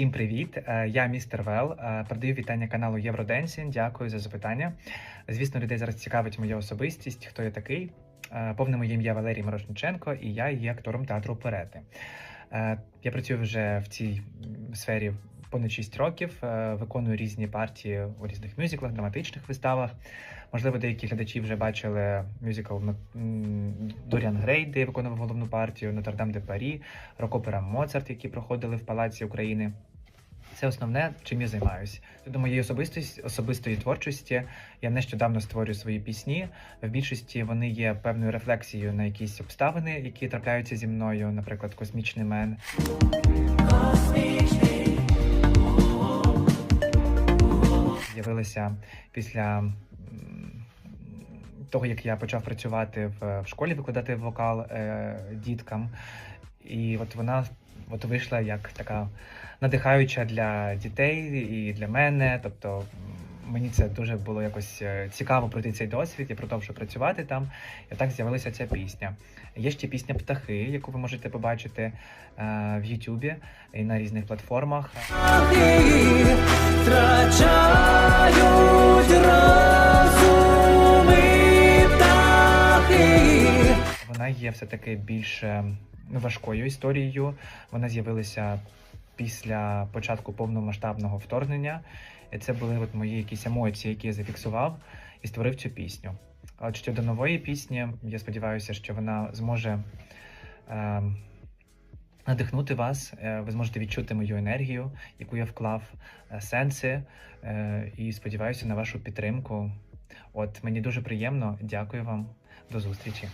Всім привіт! Е, Я містер Вел. Е, Передаю вітання каналу Євроденсін. Дякую за запитання. Звісно, людей зараз цікавить моя особистість, хто я такий. Е, Повне моє ім'я Валерій Мирошниченко, і я є актором театру оперети. Я працюю вже в цій сфері понад 6 років, виконую різні партії у різних мюзиклах, драматичних виставах. Можливо, деякі глядачі вже бачили мюзикл Доріан Грей, де я виконував головну партію, Нотр-Дам де Парі, рок-опера Моцарт, які проходили в Палаці України. Це основне, чим я займаюся. До моєї особистості, особистої творчості я нещодавно створюю свої пісні. В більшості вони є певною рефлексією на якісь обставини, які трапляються зі мною, наприклад, космічний мен. З'явилися після того, як я почав працювати в школі, викладати вокал е, діткам. І от вона от вийшла як така надихаюча для дітей і для мене. Тобто мені це дуже було якось е, цікаво пройти цей досвід і продовжую працювати там. І так з'явилася ця пісня. Є ще пісня Птахи, яку ви можете побачити е, в Ютубі і на різних платформах. Вона є все-таки більш е, важкою історією. Вона з'явилася після початку повномасштабного вторгнення. І це були от мої якісь емоції, які я зафіксував і створив цю пісню. От щодо нової пісні, я сподіваюся, що вона зможе е, надихнути вас. Е, ви зможете відчути мою енергію, яку я вклав, е, сенси. Е, і сподіваюся на вашу підтримку. От мені дуже приємно. Дякую вам. До зустрічі.